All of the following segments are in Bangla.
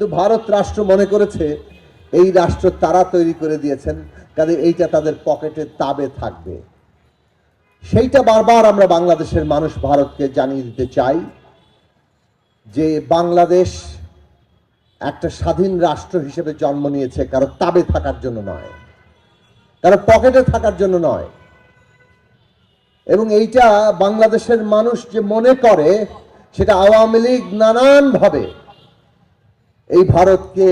কিন্তু ভারত রাষ্ট্র মনে করেছে এই রাষ্ট্র তারা তৈরি করে দিয়েছেন, কাজে এইটা তাদের পকেটে তাবে থাকবে। সেইটা বারবার আমরা বাংলাদেশের মানুষ ভারতকে জানিয়ে দিতে চাই যে বাংলাদেশ একটা স্বাধীন রাষ্ট্র হিসেবে জন্ম নিয়েছে কারও তাবে থাকার জন্য নয়, কারও পকেটে থাকার জন্য নয়। এবং এইটা বাংলাদেশের মানুষ যে মনে করে সেটা আওয়ামী লীগ নানানভাবে এই ভারতকে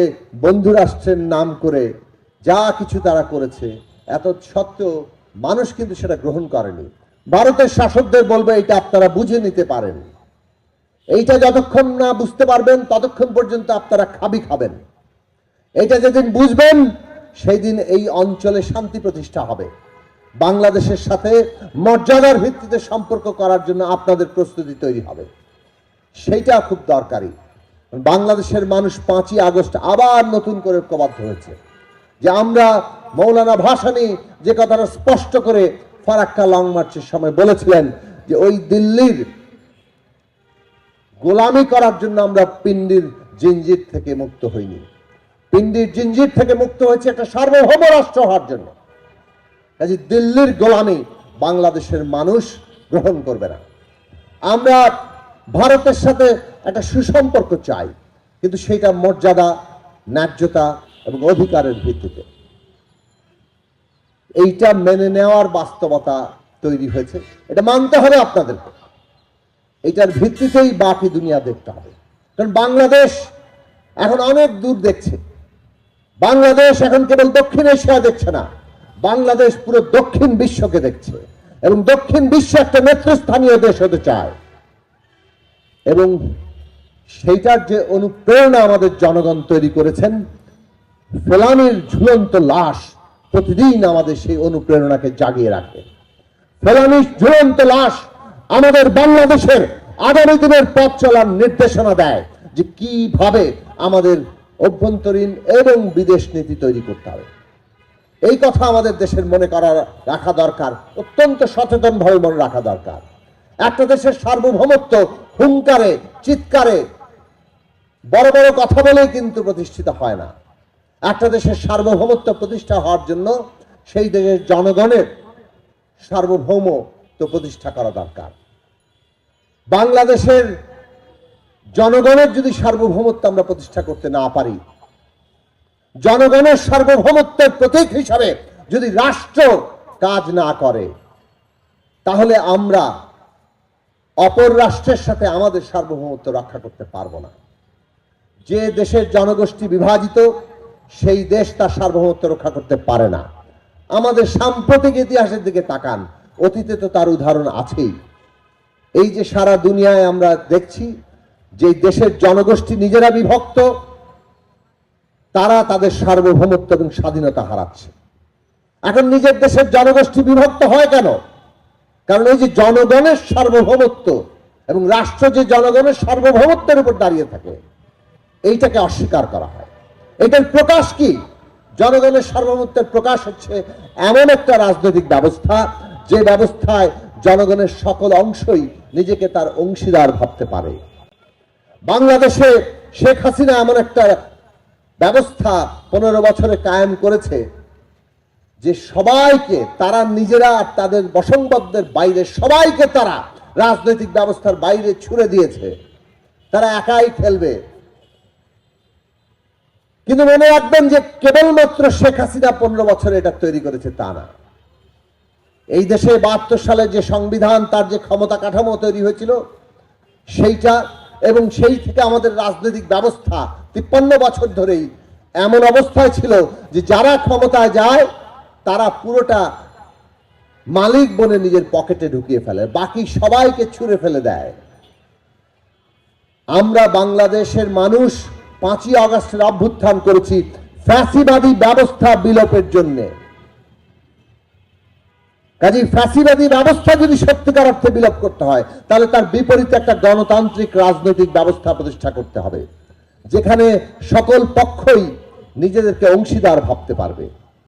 বন্ধুরাষ্ট্রের নাম করে যা কিছু তারা করেছে, এত সত্ত্বেও মানুষ কিন্তু সেটা গ্রহণ করেনি। ভারতের শাসকদের বলবে এটা আপনারা বুঝে নিতে পারেন। এইটা যতক্ষণ না বুঝতে পারবেন, ততক্ষণ পর্যন্ত আপনারা খাবি খাবেন। এটা যেদিন বুঝবেন সেই দিন এই অঞ্চলে শান্তি প্রতিষ্ঠা হবে। বাংলাদেশের সাথে মর্যাদার ভিত্তিতে সম্পর্ক করার জন্য আপনাদের প্রস্তুতি তৈরি হবে। সেইটা খুব দরকারি। বাংলাদেশের মানুষ পাঁচই আগস্ট আবার নতুন করে ঐক্যবদ্ধ হয়েছে। যে আমরা মৌলানা ভাসানি যে কথাটা স্পষ্ট করে ফারাক্কা লং মার্চের সময় বলেছিলেন যে ওই দিল্লির গোলামি করার জন্য আমরা পিন্ডির জিঞ্জির থেকে মুক্ত হইনি। পিন্ডির জিঞ্জির থেকে মুক্ত হয়েছে একটা সার্বভৌম রাষ্ট্র হওয়ার জন্য। কাজে দিল্লির গোলামি বাংলাদেশের মানুষ গ্রহণ করবে না। আমরা ভারতের সাথে একটা সুসম্পর্ক চাই, কিন্তু সেইটা মর্যাদা, ন্যায্যতা এবং অধিকারের ভিত্তিতে। এইটা মেনে নেওয়ার বাস্তবতা তৈরি হয়েছে। এটা মানতে হবে আপনাদেরকে। এটার ভিত্তিতেই বাকি দুনিয়া দেখতে হবে। কারণ বাংলাদেশ এখন অনেক দূর দেখছে। বাংলাদেশ এখন কেবল দক্ষিণ এশিয়া দেখছে না। বাংলাদেশ পুরো দক্ষিণ বিশ্বকে দেখছে এবং দক্ষিণ বিশ্ব একটা নেতৃস্থানীয় দেশ হতে চায়। এবং সেইটার যে অনুপ্রেরণা আমাদের জনগণ তৈরি করেছেন, ফেলানির ঝুলন্ত লাশ প্রতিদিন আমাদের সেই অনুপ্রেরণাকে জাগিয়ে রাখে। ফেলানির ঝুলন্ত লাশ আমাদের বাংলাদেশের আগামী দিনের পথ চলার নির্দেশনা দেয় যে কীভাবে আমাদের অভ্যন্তরীণ এবং বিদেশ নীতি তৈরি করতে হবে। এই কথা আমাদের দেশের মনে করা, রাখা দরকার, অত্যন্ত সচেতনভাবে মনে রাখা দরকার। একটা দেশের সার্বভৌমত্ব হুঙ্কারে, চিৎকারে, বড় বড় কথা বলেই কিন্তু প্রতিষ্ঠিত হয় না। একটা দেশের সার্বভৌমত্ব প্রতিষ্ঠা হওয়ার জন্য সেই দেশের জনগণের সার্বভৌমত্ব প্রতিষ্ঠা করা দরকার। বাংলাদেশের জনগণের যদি সার্বভৌমত্ব আমরা প্রতিষ্ঠা করতে না পারি, জনগণের সার্বভৌমত্বের প্রতীক হিসাবে যদি রাষ্ট্র কাজ না করে, তাহলে আমরা অপর রাষ্ট্রের সাথে আমাদের সার্বভৌমত্ব রক্ষা করতে পারব না। যে দেশের জনগোষ্ঠী বিভাজিত, সেই দেশ তার সার্বভৌমত্ব রক্ষা করতে পারে না। আমাদের সাম্প্রতিক ইতিহাসের দিকে তাকান, অতীতে তো তার উদাহরণ আছেই। এই যে সারা দুনিয়ায় আমরা দেখছি, যে দেশের জনগোষ্ঠী নিজেরা বিভক্ত, তারা তাদের সার্বভৌমত্ব এবং স্বাধীনতা হারাচ্ছে। এখন নিজের দেশের জনগোষ্ঠী বিভক্ত হয় কেন? কারণ এই যে জনগণের সার্বভৌমত্ব এবং রাষ্ট্র যে জনগণের সার্বভৌমত্বের উপর দাঁড়িয়ে থাকে, এইটাকে অস্বীকার করা হয়। এটার প্রকাশ কি? জনগণের সার্বভৌমত্বের প্রকাশ হচ্ছে এমন একটা রাজনৈতিক ব্যবস্থা, যে ব্যবস্থায় জনগণের সকল অংশই নিজেকে তার অংশীদার ভাবতে পারে। বাংলাদেশে শেখ হাসিনা এমন একটা ব্যবস্থা পনেরো বছরে কায়েম করেছে যে সবাইকে, তারা নিজেরা তাদের বসংবদ্ধের বাইরে সবাইকে তারা রাজনৈতিক ব্যবস্থার বাইরে ছুড়ে দিয়েছে। তারা একাই খেলবে। কিন্তু মনে রাখবেন যে কেবলমাত্র শেখ হাসিনা পনেরো বছরে এটা তৈরি করেছে তা না। এই দেশে বাহাত্তর সালে যে সংবিধান, তার যে ক্ষমতা কাঠামো তৈরি হয়েছিল, সেইটা এবং সেই থেকে আমাদের রাজনৈতিক ব্যবস্থা তিপ্পান্ন বছর ধরেই এমন অবস্থায় ছিল যে যারা ক্ষমতায় যায় তারা পুরোটা মালিক বনে নিজের পকেটে ঢুকিয়ে ফেলে, বাকি সবাইকে ছুঁড়ে ফেলে দেয়। আমরা বাংলাদেশের মানুষ পাঁচই আগস্টের অভ্যুত্থান করেছি ফ্যাসিবাদী ব্যবস্থা বিলোপের জন্য। কাজে ফ্যাসিবাদী ব্যবস্থা যদি সত্যিকার অর্থে বিলোপ করতে হয়, তাহলে তার বিপরীতে একটা গণতান্ত্রিক রাজনৈতিক ব্যবস্থা প্রতিষ্ঠা করতে হবে, যেখানে সকল পক্ষই নিজেদেরকে অংশীদার ভাবতে পারবে।